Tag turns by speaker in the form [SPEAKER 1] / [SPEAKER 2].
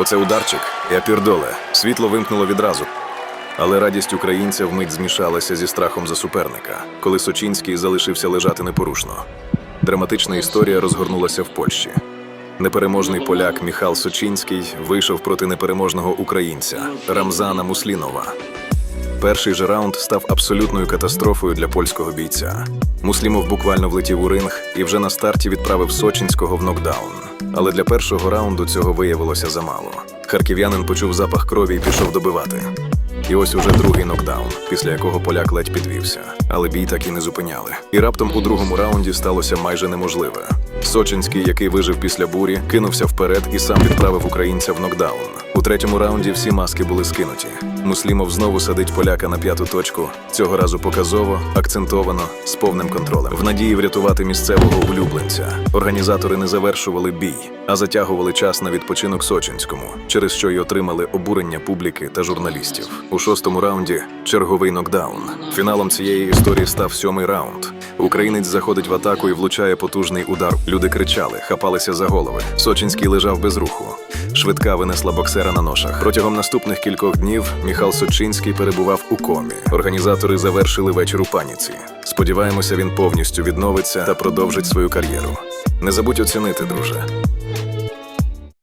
[SPEAKER 1] Оце ударчик, я пірдоле. Світло вимкнуло відразу. Але радість українця вмить змішалася зі страхом за суперника, коли Сочинський залишився лежати непорушно. Драматична історія розгорнулася в Польщі. Непереможний поляк Міхал Сочинський вийшов проти непереможного українця Рамзана Муслінова. Перший же раунд став абсолютною катастрофою для польського бійця. Муслімов буквально влетів у ринг і вже на старті відправив Сочинського в нокдаун. Але для першого раунду цього виявилося замало. Харків'янин почув запах крові і пішов добивати. І ось уже другий нокдаун, після якого поляк ледь підвівся. Але бій так і не зупиняли. І раптом у другому раунді сталося майже неможливе. Сочинський, який вижив після бурі, кинувся вперед і сам відправив українця в нокдаун. У третьому раунді всі маски були скинуті. Муслімов знову садить поляка на п'яту точку, цього разу показово, акцентовано, з повним контролем. В надії врятувати місцевого улюбленця. Організатори не завершували бій, а затягували час на відпочинок Сочинському, через що й отримали обурення публіки та журналістів. У шостому раунді черговий нокдаун. Фіналом цієї історії став сьомий раунд. Українець заходить в атаку і влучає потужний удар. Люди кричали, хапалися за голови. Сочинський лежав без руху. Швидка винесла боксера на ношах. Протягом наступних кількох днів Міхал Сочинський перебував у комі. Організатори завершили вечір у паніці. Сподіваємося, він повністю відновиться та продовжить свою кар'єру. Не забудь оцінити, друже.